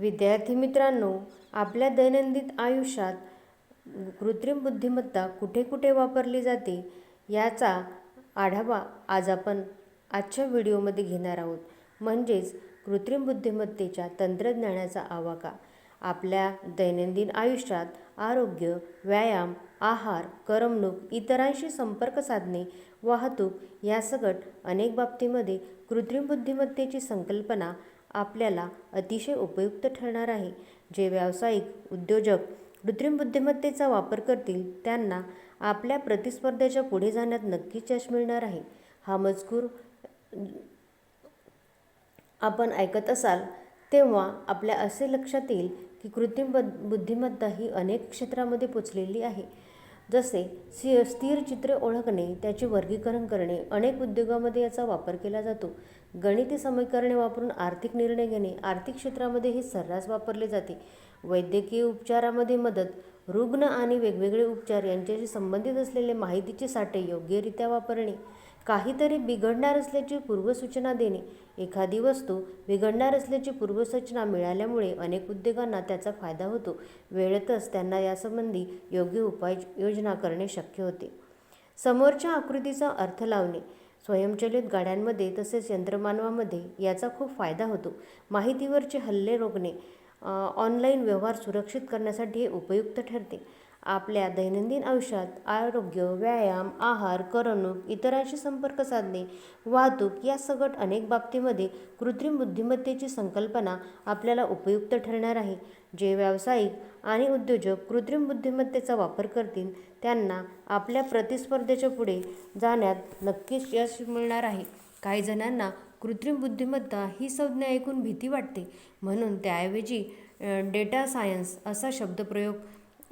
विद्यार्थी मित्रांनो आपल्या दैनंदिन आयुष्यात कृत्रिम बुद्धिमत्ता कुठे कुठे वापरली जाते याचा आढावा आज आपण आजच्या व्हिडिओमध्ये घेणार आहोत. म्हणजेच कृत्रिम बुद्धिमत्तेच्या तंत्रज्ञानाचा आवाका. आपल्या दैनंदिन आयुष्यात आरोग्य व्यायाम आहार करमणूक इतरांशी संपर्क साधणे वाहतूक यासकट अनेक बाबतीमध्ये कृत्रिम बुद्धिमत्तेची संकल्पना आपल्याला अतिशय उपयुक्त ठरणार आहे. जे व्यावसायिक उद्योजक कृत्रिम बुद्धिमत्तेचा वापर करतील त्यांना आपल्या प्रतिस्पर्ध्याच्या पुढे जाण्यात नक्कीच यश मिळणार आहे. हा मजकूर आपण ऐकत असाल तेव्हा आपल्या असे लक्षात येईल की कृत्रिम बद बुद्धिमत्ता ही अनेक क्षेत्रामध्ये पोचलेली आहे. जसे सि स्थिर चित्रे ओळखणे त्याचे वर्गीकरण करणे अनेक उद्योगामध्ये याचा वापर केला जातो. गणिती समीकरणे वापरून आर्थिक निर्णय घेणे आर्थिक क्षेत्रामध्ये हे सर्रास वापरले जाते. वैद्यकीय उपचारामध्ये मदत रुग्ण आणि वेगवेगळे उपचार यांच्याशी संबंधित असलेले माहितीचे साठे योग्यरित्या वापरणे. काहीतरी बिघडणार असल्याची पूर्वसूचना देणे एखादी वस्तू बिघडणार असल्याची पूर्वसूचना मिळाल्यामुळे अनेक उद्योगांना त्याचा फायदा होतो. वेळेतच त्यांना यासंबंधी योग्य उपाय योजना करणे शक्य होते. समोरच्या आकृतीचा अर्थ लावणे स्वयंचलित गाड्यांमध्ये तसेच यंत्रमानवामध्ये याचा खूप फायदा होतो. माहितीवरचे हल्ले रोखणे ऑनलाईन व्यवहार सुरक्षित करण्यासाठी हे उपयुक्त ठरते. आपल्या दैनंदिन आयुष्यात आरोग्य व्यायाम आहार करमणूक इतरांशी संपर्क साधणे वाहतूक या सगट अनेक बाबतीमध्ये कृत्रिम बुद्धिमत्तेची संकल्पना आपल्याला उपयुक्त ठरणार आहे. जे व्यावसायिक आणि उद्योजक कृत्रिम बुद्धिमत्तेचा वापर करतील त्यांना आपल्या प्रतिस्पर्धेच्या पुढे जाण्यात नक्कीच यश मिळणार आहे. काही जणांना कृत्रिम बुद्धिमत्ता ही संज्ञा ऐकून भीती वाटते. म्हणून त्याऐवजी डेटा सायन्स असा शब्दप्रयोग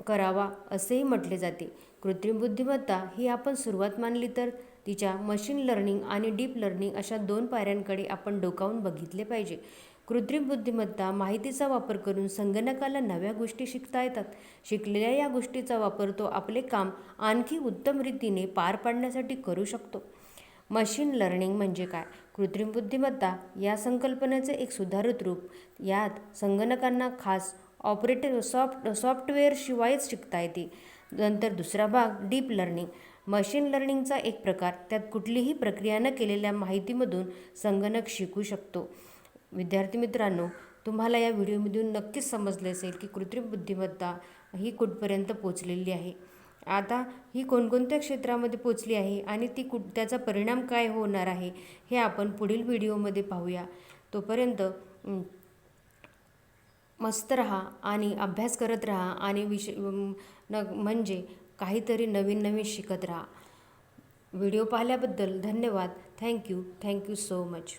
करावा असेही म्हटले जाते. कृत्रिम बुद्धिमत्ता ही आपण सुरुवात मानली तर तिच्या मशीन लर्निंग आणि डीप लर्निंग अशा दोन पायऱ्यांकडे आपण डोकावून बघितले पाहिजे. कृत्रिम बुद्धिमत्ता माहितीचा वापर करून संगणकाला नव्या गोष्टी शिकता येतात. शिकलेल्या या गोष्टीचा वापर तो आपले काम आणखी उत्तम रीतीने पार पाडण्यासाठी करू शकतो. मशीन लर्निंग म्हणजे काय? कृत्रिम बुद्धिमत्ता या संकल्पनेचे एक सुधारित रूप यात संगणकांना खास ऑपरेटर सॉफ्ट सॉफ्टवेअरशिवायच शिकता येते. नंतर दुसरा भाग डीप लर्निंग. मशीन लर्निंगचा एक प्रकार त्यात कुठलीही प्रक्रिया न केलेल्या माहितीमधून संगणक शिकू शकतो. विद्यार्थी मित्रांनो तुम्हाला या व्हिडिओमधून नक्कीच समजले असेल की कृत्रिम बुद्धिमत्ता ही कुठपर्यंत पोचलेली आहे. आता ही कोणकोणत्या क्षेत्रामध्ये पोचली आहे आणि ती कुठ त्याचा परिणाम काय होणार आहे हे आपण पुढील व्हिडिओमध्ये पाहूया. तोपर्यंत मस्त राहा आणि अभ्यास करत राहा आणि विष न म्हणजे काहीतरी नवीन नवीन शिकत राहा. व्हिडिओ पाहिल्याबद्दल धन्यवाद. Thank you thank you so much.